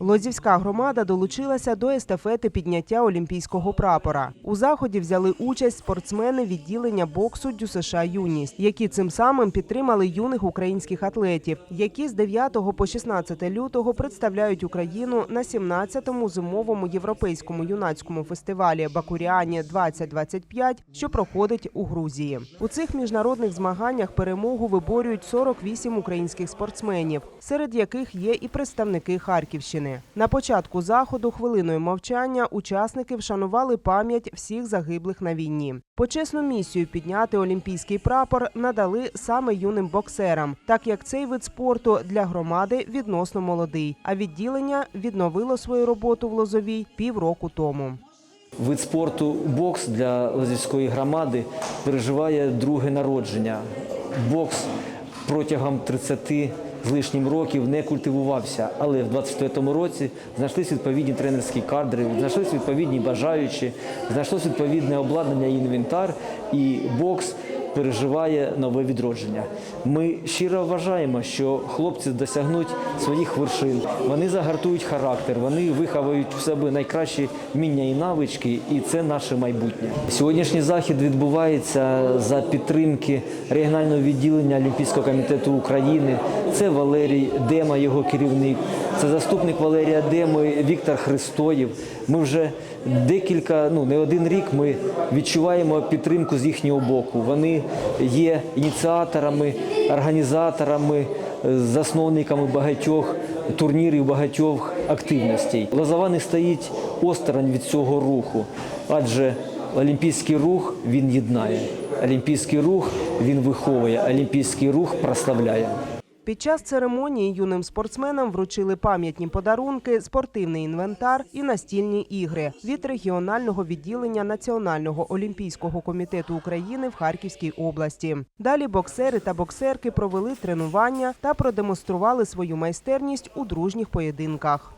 Лозівська громада долучилася до естафети підняття олімпійського прапора. У заході взяли участь спортсмени відділення боксу ДЮСШ Юність, які цим самим підтримали юних українських атлетів, які з 9 по 16 лютого представляють Україну на 17-му зимовому європейському юнацькому фестивалі Бакуріані 2025, що проходить у Грузії. У цих міжнародних змаганнях перемогу виборюють 48 українських спортсменів, серед яких є і представники Харківщини. На початку заходу хвилиною мовчання учасники вшанували пам'ять всіх загиблих на війні. Почесну місію підняти олімпійський прапор надали саме юним боксерам, так як цей вид спорту для громади відносно молодий, а відділення відновило свою роботу в Лозовій півроку тому. Вид спорту бокс для Лозівської громади переживає друге народження. Бокс протягом 30 з лишнім років не культивувався, але в 24-му році знайшлись відповідні тренерські кадри, знайшлися відповідні бажаючі, знайшлося відповідне обладнання і інвентар, і бокс переживає нове відродження. Ми щиро вважаємо, що хлопці досягнуть своїх вершин. Вони загартують характер, вони виховують в себе найкращі вміння і навички, і це наше майбутнє. Сьогоднішній захід відбувається за підтримки регіонального відділення Олімпійського комітету України. Це Валерій Дема, його керівник. Це заступник Валерія Деми Віктор Христоєв. Ми вже декілька, ну не один рік ми відчуваємо підтримку з їхнього боку. Вони є ініціаторами, організаторами, е, засновниками багатьох турнірів, багатьох активностей. Лозова стоїть осторонь від цього руху, адже олімпійський рух він єднає. Олімпійський рух він виховує, олімпійський рух прославляє. Під час церемонії юним спортсменам вручили пам'ятні подарунки, спортивний інвентар і настільні ігри від регіонального відділення Національного олімпійського комітету України в Харківській області. Далі боксери та боксерки провели тренування та продемонстрували свою майстерність у дружніх поєдинках.